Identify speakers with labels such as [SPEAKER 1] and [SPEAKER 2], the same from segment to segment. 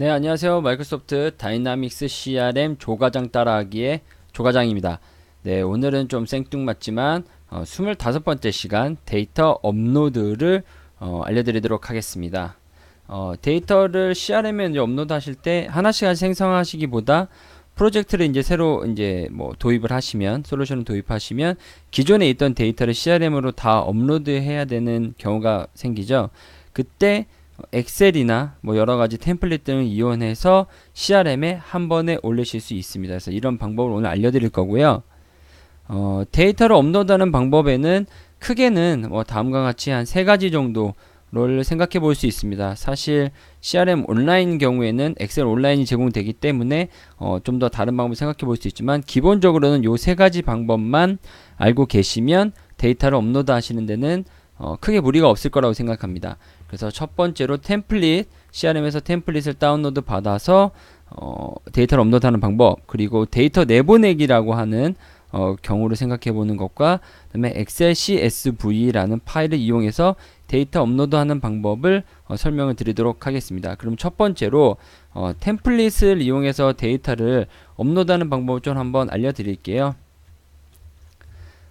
[SPEAKER 1] 네, 안녕하세요. 마이크로소프트 다이나믹스 CRM 조가장 따라하기의 조가장입니다. 네, 오늘은 좀 생뚱맞지만 어, 25번째 시간 데이터 업로드를 어, 알려드리도록 하겠습니다. 어, 데이터를 CRM에 이제 업로드 하실 때 하나씩 생성하시기보다 프로젝트를 이제 새로 이제 뭐 도입을 하시면 솔루션을 도입하시면 기존에 있던 데이터를 CRM으로 다 업로드해야 되는 경우가 생기죠. 그때 엑셀이나 뭐 여러 가지 템플릿 등을 이용해서 CRM에 한 번에 올리실 수 있습니다. 그래서 이런 방법을 오늘 알려드릴 거고요. 어, 데이터를 업로드하는 방법에는 크게는 뭐 다음과 같이 한 세 가지 정도를 생각해 볼 수 있습니다. 사실 CRM 온라인 경우에는 엑셀 온라인이 제공되기 때문에 어, 좀 더 다른 방법을 생각해 볼 수 있지만 기본적으로는 요 세 가지 방법만 알고 계시면 데이터를 업로드 하시는 데는 어, 크게 무리가 없을 거라고 생각합니다. 그래서 첫 번째로 템플릿 CRM에서 템플릿을 다운로드 받아서 어, 데이터를 업로드하는 방법 그리고 데이터 내보내기라고 하는 어, 경우를 생각해 보는 것과 그다음에 엑셀 CSV라는 파일을 이용해서 데이터 업로드하는 방법을 어, 설명을 드리도록 하겠습니다. 그럼 첫 번째로 어, 템플릿을 이용해서 데이터를 업로드하는 방법을 좀 한번 알려드릴게요.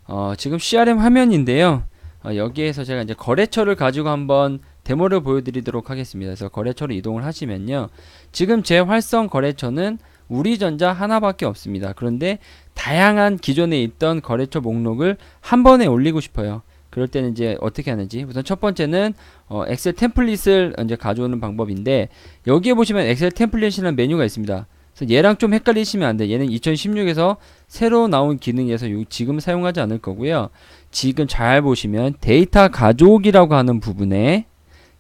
[SPEAKER 1] 어, 지금 CRM 화면인데요. 어, 여기에서 제가 이제 거래처를 가지고 한번 데모를 보여드리도록 하겠습니다. 그래서 거래처로 이동을 하시면요. 지금 제 활성 거래처는 우리전자 하나밖에 없습니다. 그런데 다양한 기존에 있던 거래처 목록을 한 번에 올리고 싶어요. 그럴 때는 이제 어떻게 하는지 우선 첫 번째는 어, 엑셀 템플릿을 이제 가져오는 방법인데 여기에 보시면 엑셀 템플릿이라는 메뉴가 있습니다. 그래서 얘랑 좀 헷갈리시면 안 돼. 얘는 2016에서 새로 나온 기능에서 지금 사용하지 않을 거고요. 지금 잘 보시면 데이터 가져오기라고 하는 부분에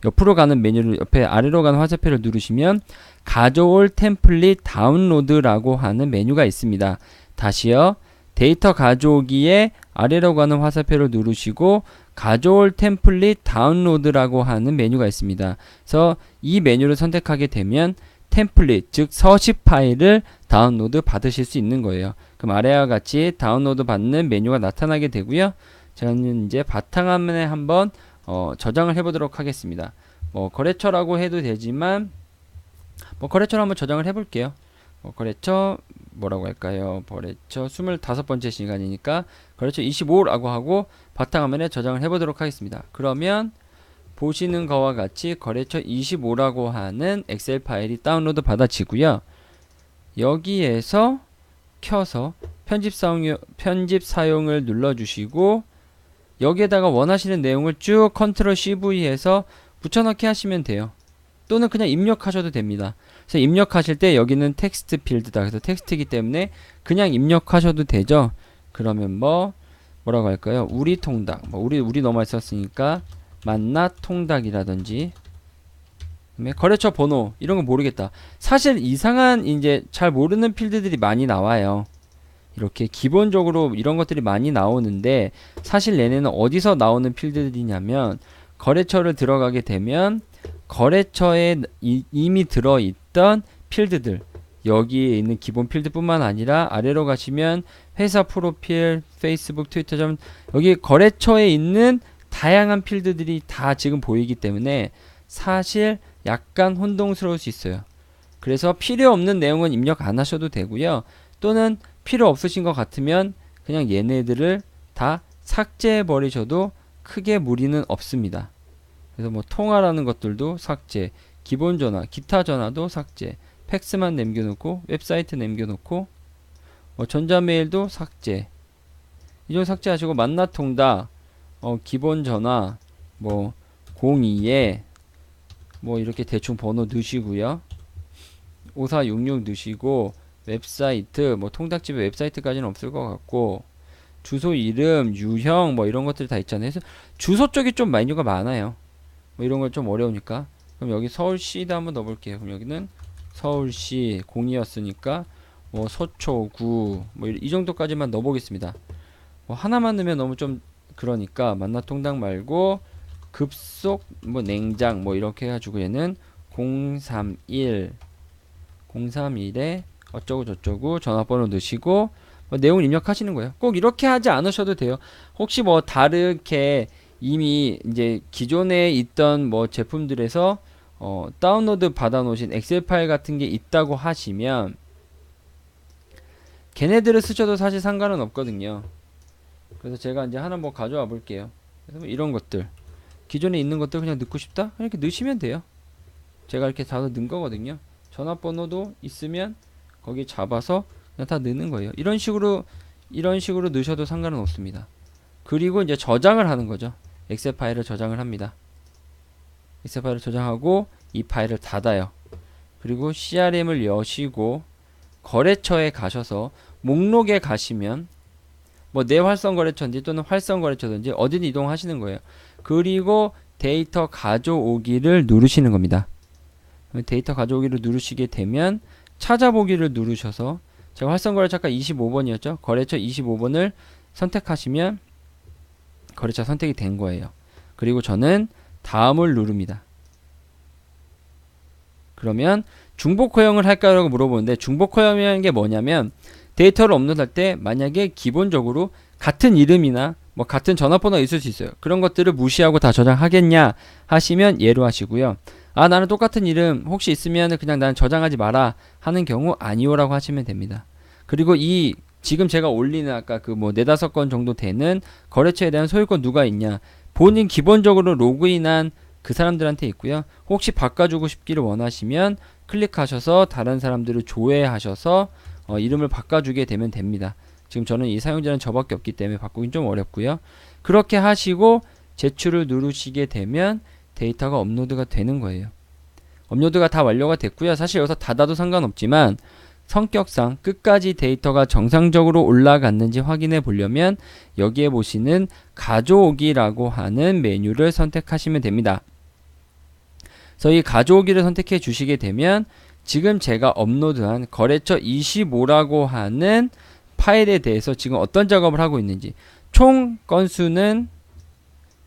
[SPEAKER 1] 옆으로 가는 메뉴를 옆에 아래로 가는 화살표를 누르시면 가져올 템플릿 다운로드라고 하는 메뉴가 있습니다. 다시요. 데이터 가져오기에 아래로 가는 화살표를 누르시고 가져올 템플릿 다운로드라고 하는 메뉴가 있습니다. 그래서 이 메뉴를 선택하게 되면 템플릿 즉 서식 파일을 다운로드 받으실 수 있는 거예요. 그럼 아래와 같이 다운로드 받는 메뉴가 나타나게 되고요. 저는 이제 바탕화면에 한번 어, 저장을 해보도록 하겠습니다. 뭐 거래처라고 해도 되지만 뭐 거래처로 한번 저장을 해볼게요. 뭐 거래처 뭐라고 할까요? 거래처 25번째 시간이니까 거래처 25라고 하고 바탕화면에 저장을 해보도록 하겠습니다. 그러면 보시는 거와 같이 거래처 25라고 하는 엑셀 파일이 다운로드 받아지고요. 여기에서 켜서 편집 사용 편집 사용을 눌러주시고 여기에다가 원하시는 내용을 쭉 컨트롤 CV 해서 붙여넣기 하시면 돼요. 또는 그냥 입력하셔도 됩니다. 그래서 입력하실 때 여기는 텍스트 필드다. 그래서 텍스트이기 때문에 그냥 입력하셔도 되죠. 그러면 뭐 뭐라고 할까요? 우리 통닭. 뭐 우리 우리 많이 썼으니까 만나 통닭이라든지 거래처 번호 이런 거 모르겠다. 사실 이상한 이제 잘 모르는 필드들이 많이 나와요. 이렇게 기본적으로 이런 것들이 많이 나오는데 사실 얘네는 어디서 나오는 필드들이냐면 거래처를 들어가게 되면 거래처에 이, 이미 들어있던 필드들 여기에 있는 기본 필드뿐만 아니라 아래로 가시면 회사 프로필, 페이스북, 트위터 점 여기 거래처에 있는 다양한 필드들이 다 지금 보이기 때문에 사실 약간 혼동스러울 수 있어요. 그래서 필요 없는 내용은 입력 안 하셔도 되고요. 또는 필요 없으신 것 같으면 그냥 얘네들을 다 삭제해 버리셔도 크게 무리는 없습니다. 그래서 뭐 통화라는 것들도 삭제, 기본 전화, 기타 전화도 삭제, 팩스만 남겨놓고 웹사이트 남겨놓고 뭐 전자메일도 삭제. 이정 삭제하시고 만나 통다, 어 기본 전화 뭐 02에 뭐 이렇게 대충 번호 넣으시고요. 5466 넣으시고 웹사이트 뭐 통닭집의 웹사이트까지는 없을 것 같고 주소 이름 유형 뭐 이런 것들 다 있잖아요. 그래서 주소 쪽이 좀 메뉴가 많아요. 뭐 이런 걸좀 어려우니까 그럼 여기 서울시도 한번 넣어볼게요. 그럼 여기는 서울시 공이었으니까 뭐 서초구 뭐 이 정도까지만 넣어보겠습니다. 뭐 하나만 넣으면 너무 좀 그러니까 만나 통닭 말고 급속 뭐 냉장 뭐 이렇게 해가지고 얘는 031 031에 어쩌고 저쩌고 전화번호 넣으시고 뭐 내용을 입력하시는 거예요. 꼭 이렇게 하지 않으셔도 돼요. 혹시 뭐 다르게 이미 이제 기존에 있던 뭐 제품들에서 어, 다운로드 받아 놓으신 엑셀 파일 같은 게 있다고 하시면 걔네들을 쓰셔도 사실 상관은 없거든요. 그래서 제가 이제 하나 뭐 가져와 볼게요. 그래서 뭐 이런 것들 기존에 있는 것들 그냥 넣고 싶다 이렇게 넣으시면 돼요. 제가 이렇게 다 넣은 거거든요. 전화번호도 있으면 거기 잡아서 그냥 다 넣는 거예요. 이런 식으로 이런 식으로 넣으셔도 상관은 없습니다. 그리고 이제 저장을 하는 거죠. 엑셀 파일을 저장을 합니다. 엑셀 파일을 저장하고 이 파일을 닫아요. 그리고 CRM을 여시고 거래처에 가셔서 목록에 가시면 뭐 내활성 거래처인지 또는 활성 거래처든지 어디든 이동하시는 거예요. 그리고 데이터 가져오기를 누르시는 겁니다. 데이터 가져오기를 누르시게 되면 찾아보기를 누르셔서 제가 활성 거래처 아까 25번이었죠. 거래처 25번을 선택하시면 거래처 선택이 된 거예요. 그리고 저는 다음을 누릅니다. 그러면 중복 허용을 할까라고 물어보는데 중복 허용이라는 게 뭐냐면 데이터를 업로드할 때 만약에 기본적으로 같은 이름이나 뭐 같은 전화번호가 있을 수 있어요. 그런 것들을 무시하고 다 저장하겠냐 하시면 예로 하시고요. 아 나는 똑같은 이름 혹시 있으면 그냥 난 저장하지 마라 하는 경우 아니오라고 하시면 됩니다. 그리고 이 지금 제가 올리는 아까 그 뭐 네다섯 건 정도 되는 거래처에 대한 소유권 누가 있냐 본인 기본적으로 로그인한 그 사람들한테 있고요. 혹시 바꿔주고 싶기를 원하시면 클릭하셔서 다른 사람들을 조회하셔서 어, 이름을 바꿔주게 되면 됩니다. 지금 저는 이 사용자는 저밖에 없기 때문에 바꾸긴 좀 어렵고요. 그렇게 하시고 제출을 누르시게 되면 데이터가 업로드가 되는 거예요. 업로드가 다 완료가 됐고요. 사실 여기서 닫아도 상관없지만 성격상 끝까지 데이터가 정상적으로 올라갔는지 확인해 보려면 여기에 보시는 가져오기라고 하는 메뉴를 선택하시면 됩니다. 그래서 이 가져오기를 선택해 주시게 되면 지금 제가 업로드한 거래처 25라고 하는 파일에 대해서 지금 어떤 작업을 하고 있는지 총 건수는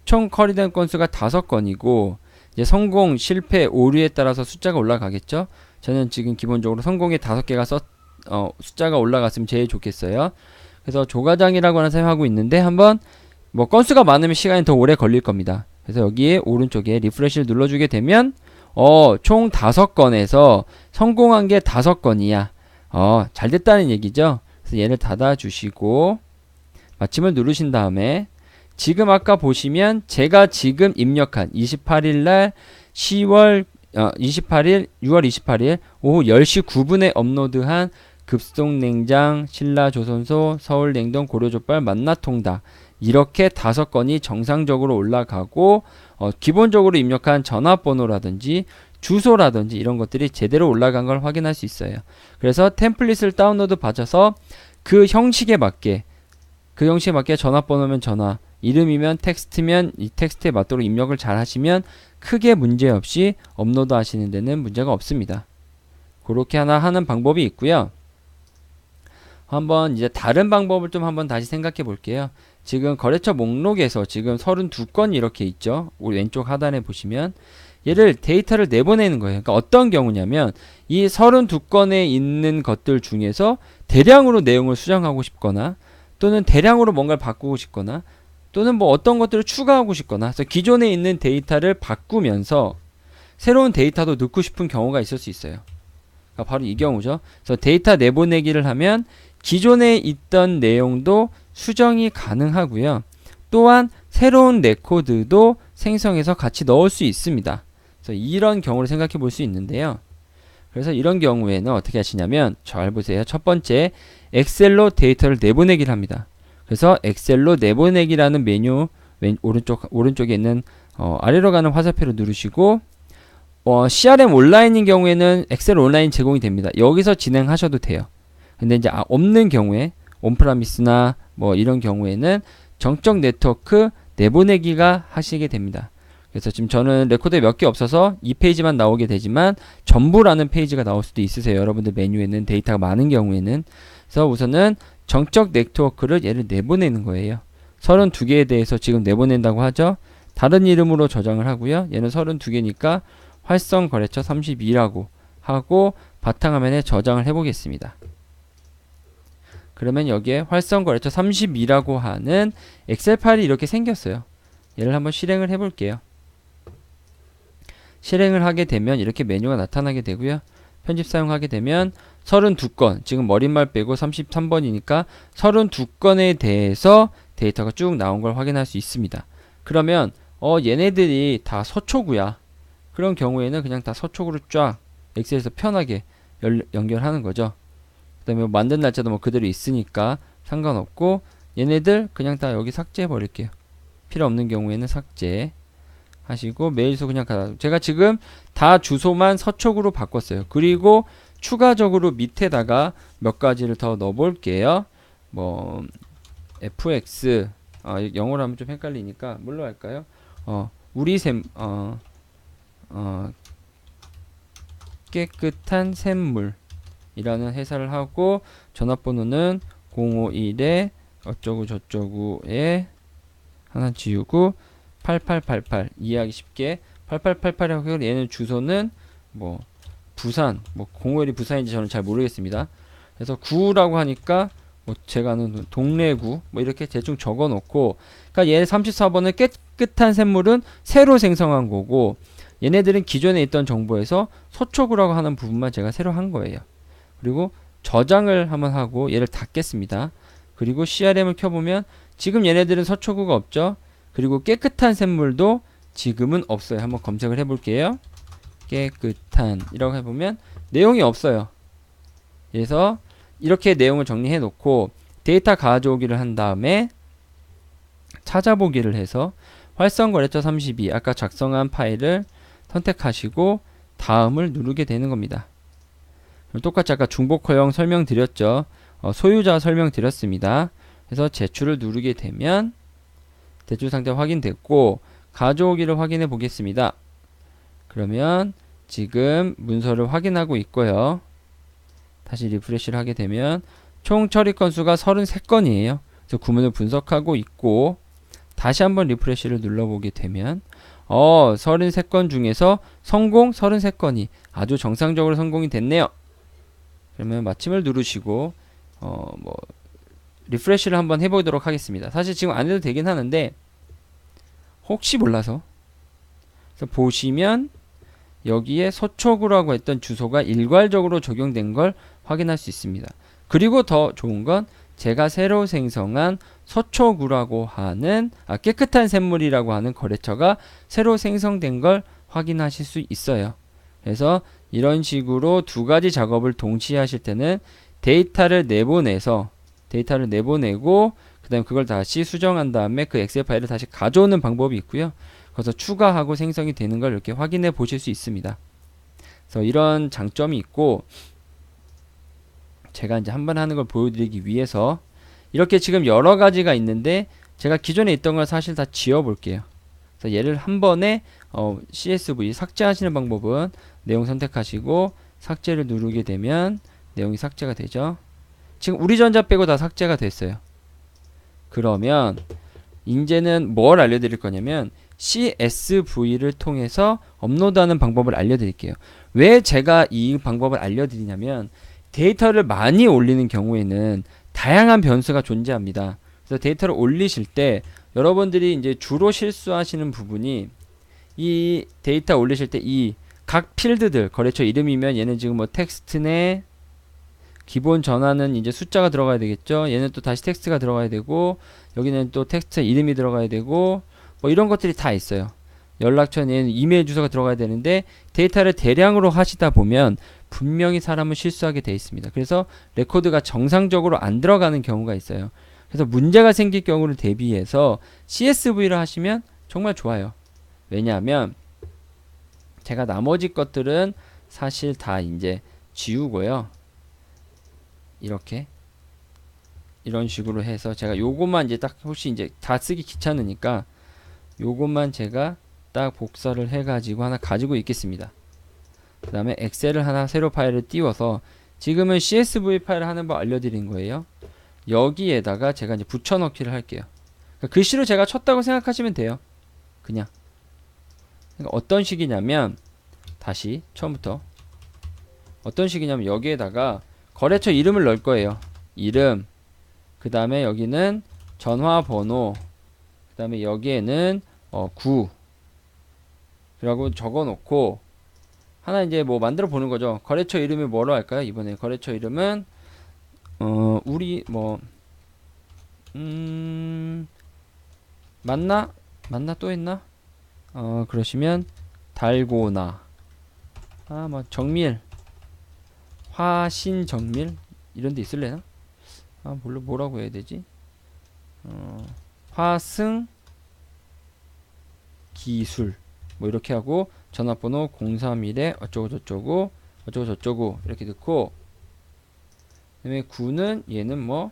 [SPEAKER 1] 총 커리된 건수가 다섯 건이고 이제 성공, 실패, 오류에 따라서 숫자가 올라가겠죠. 저는 지금 기본적으로 성공에 다섯 개가 써, 어, 숫자가 올라갔으면 제일 좋겠어요. 그래서 조가장이라고 하는 사용하고 있는데 한번 뭐 건수가 많으면 시간이 더 오래 걸릴 겁니다. 그래서 여기에 오른쪽에 리프레시를 눌러주게 되면 어, 총 다섯 건에서 성공한 게 다섯 건이야. 어, 잘 됐다는 얘기죠. 그래서 얘를 닫아주시고 마침을 누르신 다음에 지금 아까 보시면 제가 지금 입력한 28일 날 10월 어, 28일 6월 28일 오후 10시 9분에 업로드한 급속냉장, 신라조선소, 서울냉동, 고려족발, 만나통닭 이렇게 다섯 건이 정상적으로 올라가고 어, 기본적으로 입력한 전화번호라든지 주소라든지 이런 것들이 제대로 올라간 걸 확인할 수 있어요. 그래서 템플릿을 다운로드 받아서 그 형식에 맞게 그 형식에 맞게 전화번호면 전화, 이름이면 텍스트면 이 텍스트에 맞도록 입력을 잘 하시면 크게 문제 없이 업로드 하시는 데는 문제가 없습니다. 그렇게 하나 하는 방법이 있고요. 한번 이제 다른 방법을 좀 한번 다시 생각해 볼게요. 지금 거래처 목록에서 지금 32건 이렇게 있죠. 우리 왼쪽 하단에 보시면 얘를 데이터를 내보내는 거예요. 그러니까 어떤 경우냐면 이 32건에 있는 것들 중에서 대량으로 내용을 수정하고 싶거나 또는 대량으로 뭔가를 바꾸고 싶거나 또는 뭐 어떤 것들을 추가하고 싶거나 그래서 기존에 있는 데이터를 바꾸면서 새로운 데이터도 넣고 싶은 경우가 있을 수 있어요. 그러니까 바로 이 경우죠. 그래서 데이터 내보내기를 하면 기존에 있던 내용도 수정이 가능하고요. 또한 새로운 레코드도 생성해서 같이 넣을 수 있습니다. 그래서 이런 경우를 생각해 볼 수 있는데요. 그래서 이런 경우에는 어떻게 하시냐면 잘 보세요. 첫 번째 엑셀로 데이터를 내보내기를 합니다. 그래서 엑셀로 내보내기라는 메뉴 왼 오른쪽 오른쪽에 있는 어, 아래로 가는 화살표를 누르시고 어, CRM 온라인인 경우에는 엑셀 온라인 제공이 됩니다. 여기서 진행하셔도 돼요. 근데 이제 아, 없는 경우에 온프라미스나 뭐 이런 경우에는 정적 네트워크 내보내기가 하시게 됩니다. 그래서 지금 저는 레코드에 몇 개 없어서 이 페이지만 나오게 되지만 전부라는 페이지가 나올 수도 있으세요. 여러분들 메뉴에는 데이터가 많은 경우에는 그래서 우선은 정적 네트워크를 얘를 내보내는 거예요. 32개에 대해서 지금 내보낸다고 하죠. 다른 이름으로 저장을 하고요. 얘는 32개니까 활성 거래처 32라고 하고 바탕화면에 저장을 해보겠습니다. 그러면 여기에 활성 거래처 32라고 하는 엑셀 파일이 이렇게 생겼어요. 얘를 한번 실행을 해볼게요. 실행을 하게 되면 이렇게 메뉴가 나타나게 되고요. 편집 사용하게 되면 32건, 지금 머릿말 빼고 33번이니까 32건에 대해서 데이터가 쭉 나온 걸 확인할 수 있습니다. 그러면 어 얘네들이 다 서초구야. 그런 경우에는 그냥 다 서초구로 쫙 엑셀에서 편하게 열, 연결하는 거죠. 그 다음에 뭐 만든 날짜도 뭐 그대로 있으니까 상관없고 얘네들 그냥 다 여기 삭제해 버릴게요. 필요 없는 경우에는 삭제 하시고 메일 수 그냥 가 제가 지금 다 주소만 서촉으로 바꿨어요. 그리고 추가적으로 밑에다가 몇 가지를 더 넣어 볼게요. 뭐 fx 아, 영어로 하면 좀 헷갈리니까 뭘로 할까요? 어, 우리 샘 어, 어, 깨끗한 샘물이라는 해설을 하고 전화번호는 051에 어쩌고 저쩌고에 하나 지우고 8888 이해하기 쉽게 8888이라고 얘는 주소는 뭐 부산 뭐 051이 부산인지 저는 잘 모르겠습니다. 그래서 구라고 하니까 뭐 제가 아는 동래구 뭐 이렇게 대충 적어 놓고 그러니까 얘 34번은 깨끗한 샘물은 새로 생성한 거고 얘네들은 기존에 있던 정보에서 서초구라고 하는 부분만 제가 새로 한 거예요. 그리고 저장을 한번 하고 얘를 닫겠습니다. 그리고 CRM을 켜보면 지금 얘네들은 서초구가 없죠. 그리고 깨끗한 샘물도 지금은 없어요. 한번 검색을 해볼게요. 깨끗한 이라고 해보면 내용이 없어요. 그래서 이렇게 내용을 정리해 놓고 데이터 가져오기를 한 다음에 찾아보기를 해서 활성 거래처 32 아까 작성한 파일을 선택하시고 다음을 누르게 되는 겁니다. 똑같이 아까 중복 허용 설명드렸죠. 어, 소유자 설명드렸습니다. 그래서 제출을 누르게 되면 대출 상태 확인됐고 가져오기를 확인해 보겠습니다. 그러면 지금 문서를 확인하고 있고요. 다시 리프레시를 하게 되면 총 처리 건수가 33건이에요. 그래서 구문을 분석하고 있고 다시 한번 리프레시를 눌러보게 되면 어 33건 중에서 성공 33건이 아주 정상적으로 성공이 됐네요. 그러면 마침을 누르시고 어 뭐 리프레시를 한번 해보도록 하겠습니다. 사실 지금 안 해도 되긴 하는데 혹시 몰라서 그래서 보시면 여기에 서초구라고 했던 주소가 일괄적으로 적용된 걸 확인할 수 있습니다. 그리고 더 좋은 건 제가 새로 생성한 서초구라고 하는 아, 깨끗한 샘물이라고 하는 거래처가 새로 생성된 걸 확인하실 수 있어요. 그래서 이런 식으로 두 가지 작업을 동시에 하실 때는 데이터를 내보내서 데이터를 내보내고 그다음에 그걸 다시 수정한 다음에 그 엑셀 파일을 다시 가져오는 방법이 있고요. 그래서 추가하고 생성이 되는 걸 이렇게 확인해 보실 수 있습니다. 그래서 이런 장점이 있고 제가 이제 한 번 하는 걸 보여드리기 위해서 이렇게 지금 여러 가지가 있는데 제가 기존에 있던 걸 사실 다 지워 볼게요. 그래서 얘를 한 번에 어, CSV 삭제하시는 방법은 내용 선택하시고 삭제를 누르게 되면 내용이 삭제가 되죠. 지금 우리 전자 빼고 다 삭제가 됐어요. 그러면 이제는 뭘 알려드릴 거냐면 CSV를 통해서 업로드하는 방법을 알려드릴게요. 왜 제가 이 방법을 알려드리냐면 데이터를 많이 올리는 경우에는 다양한 변수가 존재합니다. 그래서 데이터를 올리실 때 여러분들이 이제 주로 실수하시는 부분이 이 데이터 올리실 때 이 각 필드들 거래처 이름이면 얘는 지금 뭐 텍스트네 기본 전화는 이제 숫자가 들어가야 되겠죠. 얘는 또 다시 텍스트가 들어가야 되고 여기는 또 텍스트 이름이 들어가야 되고 뭐 이런 것들이 다 있어요. 연락처는 이메일 주소가 들어가야 되는데 데이터를 대량으로 하시다 보면 분명히 사람은 실수하게 돼 있습니다. 그래서 레코드가 정상적으로 안 들어가는 경우가 있어요. 그래서 문제가 생길 경우를 대비해서 CSV를 하시면 정말 좋아요. 왜냐하면 제가 나머지 것들은 사실 다 이제 지우고요. 이렇게 이런 식으로 해서 제가 요것만 이제 딱 혹시 이제 다 쓰기 귀찮으니까 요것만 제가 딱 복사를 해가지고 하나 가지고 있겠습니다. 그 다음에 엑셀을 하나 새로 파일을 띄워서 지금은 CSV 파일을 하는 법 알려드린 거예요. 여기에다가 제가 이제 붙여넣기를 할게요. 그러니까 글씨로 제가 쳤다고 생각하시면 돼요. 그냥. 그러니까 어떤 식이냐면 다시 처음부터 어떤 식이냐면 여기에다가 거래처 이름을 넣을 거예요. 이름 그 다음에 여기는 전화번호 그 다음에 여기에는 어, 구. 라고 적어 놓고 하나 이제 뭐 만들어 보는 거죠. 거래처 이름이 뭐로 할까요? 이번에 거래처 이름은 어 우리 뭐 음, 맞나? 맞나 또 했나? 어, 그러시면 달고나. 아, 뭐 정밀. 화신 정밀 이런 데 있을래나? 아, 뭘로 뭐라고 해야 되지? 어, 화승 기술. 뭐 이렇게 하고 전화번호 031에 어쩌고 저쩌고 어쩌고 저쩌고 이렇게 넣고 그다음에 구는 얘는 뭐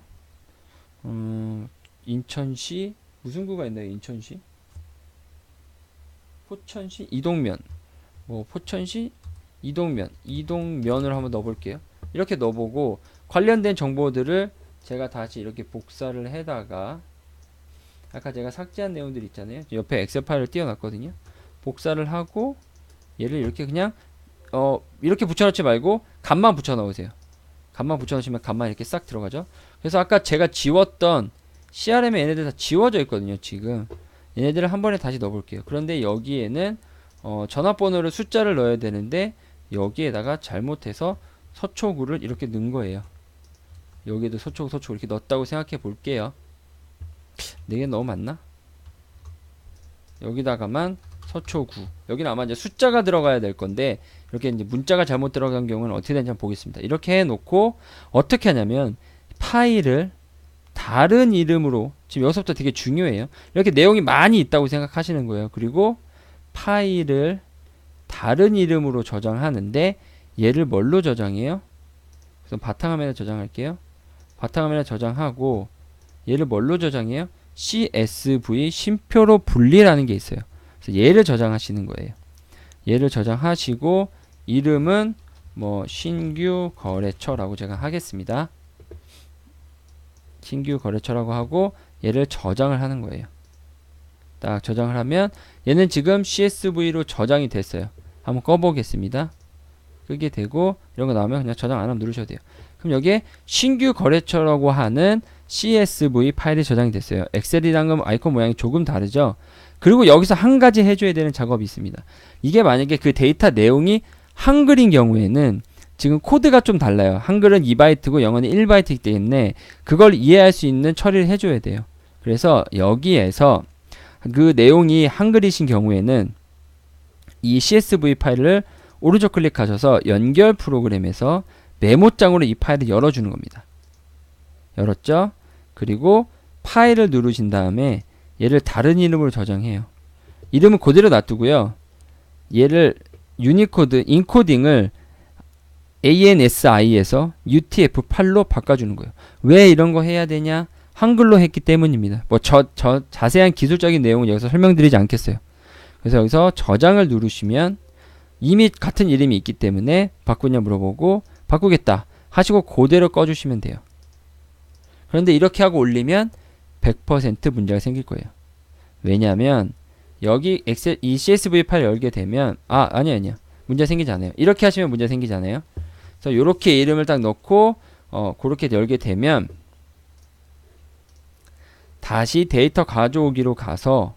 [SPEAKER 1] 음, 인천시 무슨 구가 있나요? 인천시? 포천시 이동면 뭐 포천시 이동면 이동면을 한번 넣어볼게요. 이렇게 넣어보고 관련된 정보들을 제가 다시 이렇게 복사를 해다가 아까 제가 삭제한 내용들 있잖아요. 옆에 엑셀 파일을 띄워놨거든요. 복사를 하고 얘를 이렇게 그냥 어 이렇게 붙여넣지 말고 값만 붙여넣으세요. 값만 붙여넣으시면 값만 이렇게 싹 들어가죠. 그래서 아까 제가 지웠던 CRM에 얘네들 다 지워져 있거든요. 지금 얘네들을 한 번에 다시 넣어볼게요. 그런데 여기에는 어, 전화번호를 숫자를 넣어야 되는데 여기에다가 잘못해서 서초구를 이렇게 넣은 거예요. 여기에도 서초구 서초구 이렇게 넣었다고 생각해 볼게요. 네개 너무 많나? 여기다가만 서초구 여기는 아마 이제 숫자가 들어가야 될 건데 이렇게 이제 문자가 잘못 들어간 경우는 어떻게 되는지 한번 보겠습니다. 이렇게 해놓고 어떻게 하냐면 파일을 다른 이름으로 지금 여기서부터 되게 중요해요. 이렇게 내용이 많이 있다고 생각하시는 거예요. 그리고 파일을 다른 이름으로 저장하는데 얘를 뭘로 저장해요? 그래서 바탕화면에 저장할게요. 바탕화면에 저장하고 얘를 뭘로 저장해요? CSV 심표로 분리라는 게 있어요. 그래서 얘를 저장하시는 거예요. 얘를 저장하시고 이름은 뭐 신규 거래처라고 제가 하겠습니다. 신규 거래처라고 하고 얘를 저장을 하는 거예요. 딱 저장을 하면 얘는 지금 CSV로 저장이 됐어요. 한번 꺼보겠습니다. 끄게 되고 이런 거 나오면 그냥 저장 안 하면 누르셔도 돼요. 그럼 여기에 신규 거래처라고 하는 CSV 파일이 저장이 됐어요. 엑셀이랑은 아이콘 모양이 조금 다르죠. 그리고 여기서 한 가지 해줘야 되는 작업이 있습니다. 이게 만약에 그 데이터 내용이 한글인 경우에는 지금 코드가 좀 달라요. 한글은 2바이트고 영어는 1바이트이기 때문에 그걸 이해할 수 있는 처리를 해줘야 돼요. 그래서 여기에서 그 내용이 한글이신 경우에는 이 CSV 파일을 오른쪽 클릭하셔서 연결 프로그램에서 메모장으로 이 파일을 열어주는 겁니다. 열었죠? 그리고 파일을 누르신 다음에 얘를 다른 이름으로 저장해요. 이름은 그대로 놔두고요. 얘를 유니코드 인코딩을 ANSI에서 UTF-8로 바꿔주는 거예요. 왜 이런 거 해야 되냐? 한글로 했기 때문입니다. 뭐 저 저 자세한 기술적인 내용은 여기서 설명드리지 않겠어요. 그래서 여기서 저장을 누르시면 이미 같은 이름이 있기 때문에 바꾸냐 물어보고 바꾸겠다 하시고 그대로 꺼주시면 돼요. 그런데 이렇게 하고 올리면 100% 문제가 생길 거예요. 왜냐하면 여기 엑셀 이 CSV 파일 열게 되면 아 아니 아니야 문제 생기지 않아요. 이렇게 하시면 문제 생기지 않아요. 그래서 이렇게 이름을 딱 넣고 어 그렇게 열게 되면 다시 데이터 가져오기로 가서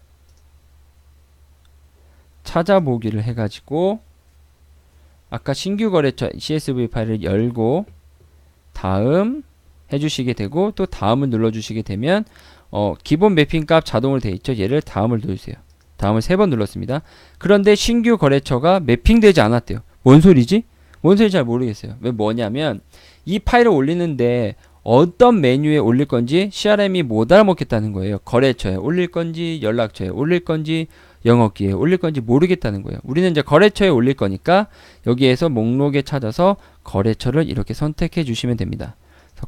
[SPEAKER 1] 찾아보기를 해가지고 아까 신규 거래처 CSV 파일을 열고 다음 해주시게 되고 또 다음을 눌러주시게 되면 어, 기본 매핑 값 자동으로 되어 있죠. 얘를 다음을 누르세요. 다음을 세 번 눌렀습니다. 그런데 신규 거래처가 매핑되지 않았대요. 뭔 소리지? 뭔 소리인지 잘 모르겠어요. 왜 뭐냐면 이 파일을 올리는데 어떤 메뉴에 올릴 건지 CRM이 못 알아먹겠다는 거예요. 거래처에 올릴 건지 연락처에 올릴 건지 영업기에 올릴 건지 모르겠다는 거예요. 우리는 이제 거래처에 올릴 거니까 여기에서 목록에 찾아서 거래처를 이렇게 선택해 주시면 됩니다.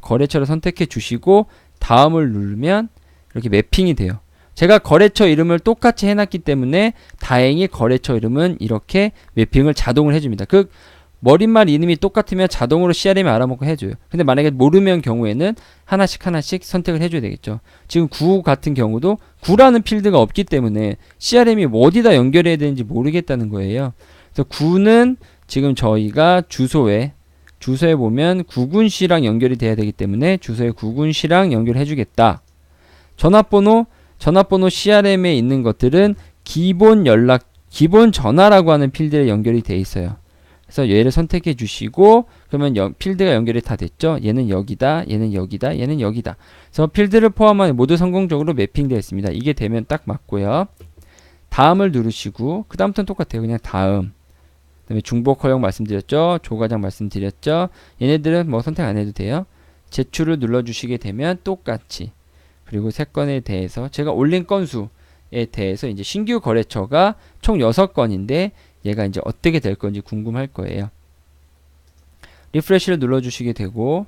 [SPEAKER 1] 거래처를 선택해 주시고 다음을 누르면 이렇게 매핑이 돼요. 제가 거래처 이름을 똑같이 해놨기 때문에 다행히 거래처 이름은 이렇게 매핑을 자동을 해줍니다. 그 머릿말 이름이 똑같으면 자동으로 CRM이 알아먹고 해줘요. 근데 만약에 모르면 경우에는 하나씩 하나씩 선택을 해줘야 되겠죠. 지금 구 같은 경우도 구라는 필드가 없기 때문에 CRM이 어디다 연결해야 되는지 모르겠다는 거예요. 그래서 구는 지금 저희가 주소에 주소에 보면 구군시랑 연결이 돼야 되기 때문에 주소에 구군시랑 연결해 주겠다. 전화번호 전화번호 CRM에 있는 것들은 기본 연락 기본 전화라고 하는 필드에 연결이 돼 있어요. 그래서 얘를 선택해 주시고 그러면 연- 필드가 연결이 다 됐죠. 얘는 여기다, 얘는 여기다, 얘는 여기다. 그래서 필드를 포함한 모두 성공적으로 매핑되어 있습니다. 이게 되면 딱 맞고요. 다음을 누르시고 그 다음부터는 똑같아요. 그냥 다음. 그 다음에 중복 허용 말씀드렸죠. 조과장 말씀드렸죠. 얘네들은 뭐 선택 안 해도 돼요. 제출을 눌러주시게 되면 똑같이 그리고 세 건에 대해서 제가 올린 건수에 대해서 이제 신규 거래처가 총 6건인데 얘가 이제 어떻게 될 건지 궁금할 거예요. 리프레시를 눌러주시게 되고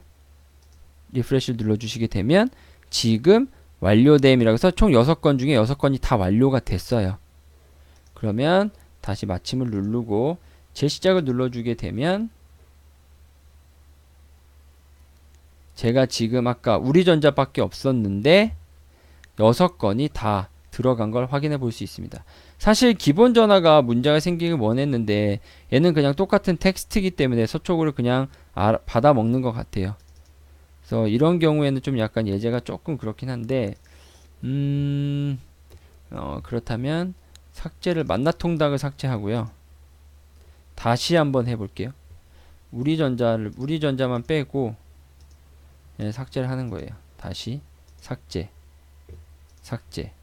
[SPEAKER 1] 리프레시를 눌러주시게 되면 지금 완료됨이라고 해서 총 6건 중에 6건이 다 완료가 됐어요. 그러면 다시 마침을 누르고 재시작을 눌러주게 되면 제가 지금 아까 우리전자밖에 없었는데 6건이 다 들어간 걸 확인해 볼 수 있습니다. 사실 기본 전화가 문제가 생기길 원했는데 얘는 그냥 똑같은 텍스트이기 때문에 서촉으로 그냥 알- 받아 먹는 것 같아요. 그래서 이런 경우에는 좀 약간 예제가 조금 그렇긴 한데 음 어, 그렇다면 삭제를 만나 통닭을 삭제하고요. 다시 한번 해볼게요. 우리 전자를 우리 전자만 빼고 예, 삭제를 하는 거예요. 다시 삭제, 삭제,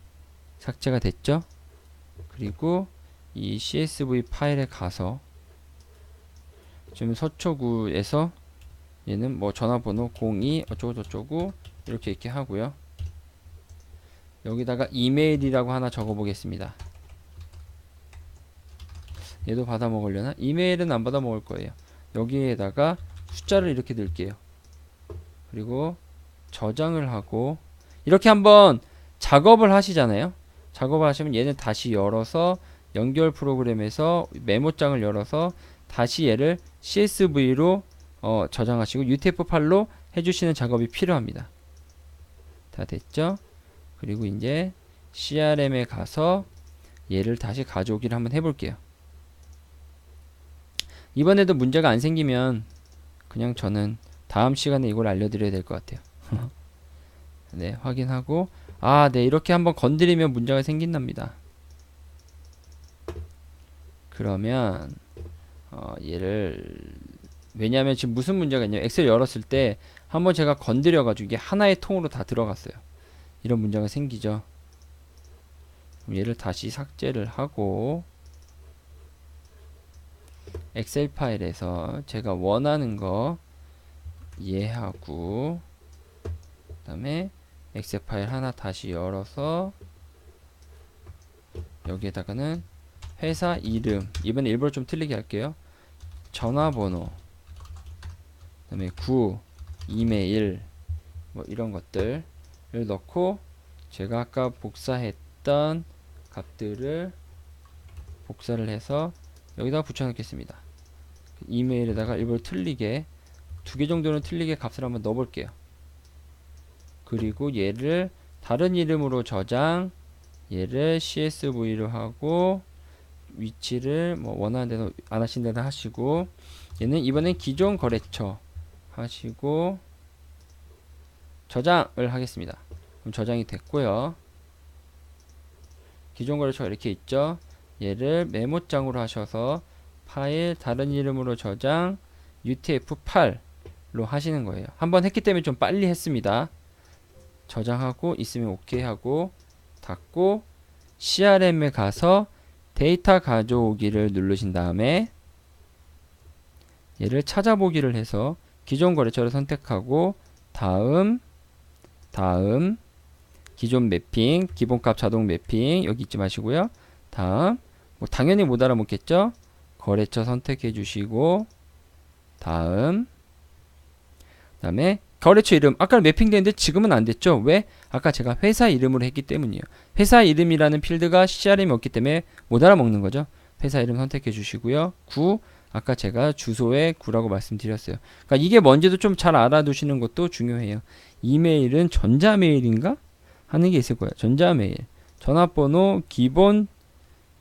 [SPEAKER 1] 삭제가 됐죠? 그리고 이 CSV 파일에 가서 지금 서초구에서 얘는 뭐 전화번호 02 어쩌고 저쩌고 이렇게 이렇게 하고요. 여기다가 이메일이라고 하나 적어 보겠습니다. 얘도 받아 먹으려나? 이메일은 안 받아 먹을 거예요. 여기에다가 숫자를 이렇게 넣을게요. 그리고 저장을 하고 이렇게 한번 작업을 하시잖아요. 작업을 하시면 얘는 다시 열어서 연결 프로그램에서 메모장을 열어서 다시 얘를 CSV로 어, 저장하시고 UTF 파일로 해주시는 작업이 필요합니다. 다 됐죠? 그리고 이제 CRM에 가서 얘를 다시 가져오기를 한번 해볼게요. 이번에도 문제가 안 생기면 그냥 저는 다음 시간에 이걸 알려드려야 될 것 같아요. 네, 확인하고 아, 네, 이렇게 한번 건드리면 문제가 생긴답니다. 그러면 어, 얘를 왜냐하면 지금 무슨 문제가 있냐면 엑셀 열었을 때 한번 제가 건드려 가지고 이게 하나의 통으로 다 들어갔어요. 이런 문제가 생기죠. 얘를 다시 삭제를 하고 엑셀 파일에서 제가 원하는 거 이해하고 그다음에 엑셀 파일 하나 다시 열어서 여기에다가는 회사 이름. 이번에 일부러 좀 틀리게 할게요. 전화번호 그 다음에 구 이메일 뭐 이런 것들을 넣고 제가 아까 복사했던 값들을 복사를 해서 여기다가 붙여넣겠습니다. 이메일에다가 일부러 틀리게 두 개 정도는 틀리게 값을 한번 넣어볼게요 그리고 얘를 다른 이름으로 저장 얘를 CSV로 하고 위치를 뭐 원하는 데는 안 하신 데는 하시고 얘는 이번엔 기존 거래처 하시고 저장을 하겠습니다. 그럼 저장이 됐고요. 기존 거래처가 이렇게 있죠. 얘를 메모장으로 하셔서 파일 다른 이름으로 저장 UTF-8로 하시는 거예요. 한번 했기 때문에 좀 빨리 했습니다. 저장하고 있으면 오케이 하고 닫고 CRM에 가서 데이터 가져오기를 누르신 다음에 얘를 찾아보기를 해서 기존 거래처를 선택하고 다음 다음 기존 매핑 기본값 자동 매핑 여기 있지 마시고요. 다음 뭐 당연히 못 알아먹겠죠? 거래처 선택해 주시고 다음 다음에 거래처 이름 아까 매핑되는데 지금은 안 됐죠? 왜? 아까 제가 회사 이름으로 했기 때문이에요. 회사 이름이라는 필드가 CRM이 없기 때문에 못 알아먹는 거죠. 회사 이름 선택해 주시고요. 구 아까 제가 주소에 구라고 말씀드렸어요. 그러니까 이게 뭔지도 좀 잘 알아두시는 것도 중요해요. 이메일은 전자메일인가? 하는 게 있을 거예요. 전자메일. 전화번호 기본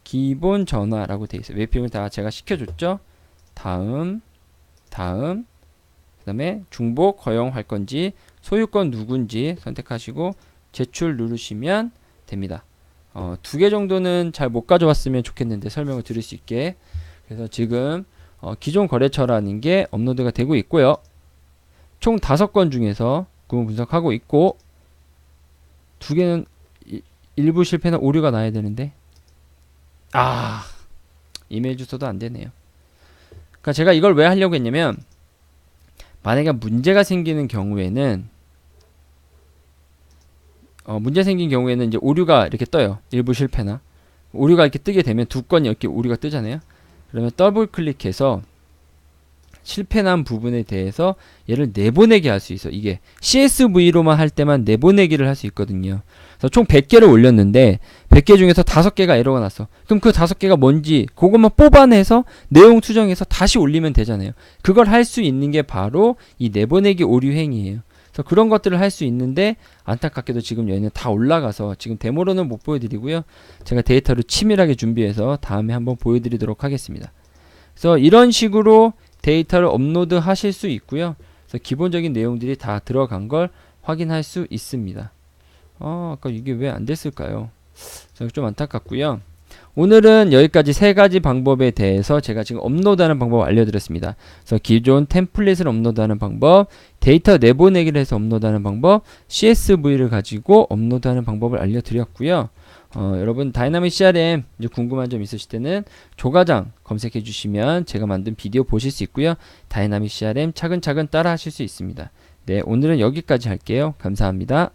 [SPEAKER 1] 기본 전화라고 되어 있어요. 매핑을 다 제가 시켜줬죠? 다음 다음 그 다음에 중복 허용 할 건지 소유권 누군지 선택하시고 제출 누르시면 됩니다. 어, 두 개 정도는 잘 못 가져왔으면 좋겠는데 설명을 드릴 수 있게 그래서 지금 어, 기존 거래처라는 게 업로드가 되고 있고요. 총 다섯 건 중에서 구분 분석하고 있고 두 개는 이- 일부 실패나 오류가 나야 되는데 아 이메일 주소도 안 되네요. 그러니까 제가 이걸 왜 하려고 했냐면 만약에 문제가 생기는 경우에는 어, 문제 생긴 경우에는 이제 오류가 이렇게 떠요. 일부 실패나 오류가 이렇게 뜨게 되면 두 건이 이렇게 오류가 뜨잖아요. 그러면 더블 클릭해서 실패난 부분에 대해서 얘를 내보내게 할 수 있어. 이게 CSV로만 할 때만 내보내기를 할 수 있거든요. 그래서 총 100개를 올렸는데 100개 중에서 5개가 에러가 났어. 그럼 그 5개가 뭔지 그것만 뽑아내서 내용 수정해서 다시 올리면 되잖아요. 그걸 할 수 있는 게 바로 이 내보내기 오류 행위예요. 그래서 그런 것들을 할 수 있는데 안타깝게도 지금 얘는 다 올라가서 지금 데모로는 못 보여드리고요. 제가 데이터를 치밀하게 준비해서 다음에 한번 보여드리도록 하겠습니다. 그래서 이런 식으로 데이터를 업로드 하실 수 있고요. 그래서 기본적인 내용들이 다 들어간 걸 확인할 수 있습니다. 어, 아까 이게 왜 안 됐을까요? 좀 안타깝고요. 오늘은 여기까지 세 가지 방법에 대해서 제가 지금 업로드하는 방법을 알려드렸습니다. 그래서 기존 템플릿을 업로드하는 방법, 데이터 내보내기를 해서 업로드하는 방법, CSV를 가지고 업로드하는 방법을 알려드렸고요. 어, 여러분 다이나믹 CRM 궁금한 점 있으실 때는 조가장 검색해 주시면 제가 만든 비디오 보실 수 있고요. 다이나믹 CRM 차근차근 따라 하실 수 있습니다. 네, 오늘은 여기까지 할게요. 감사합니다.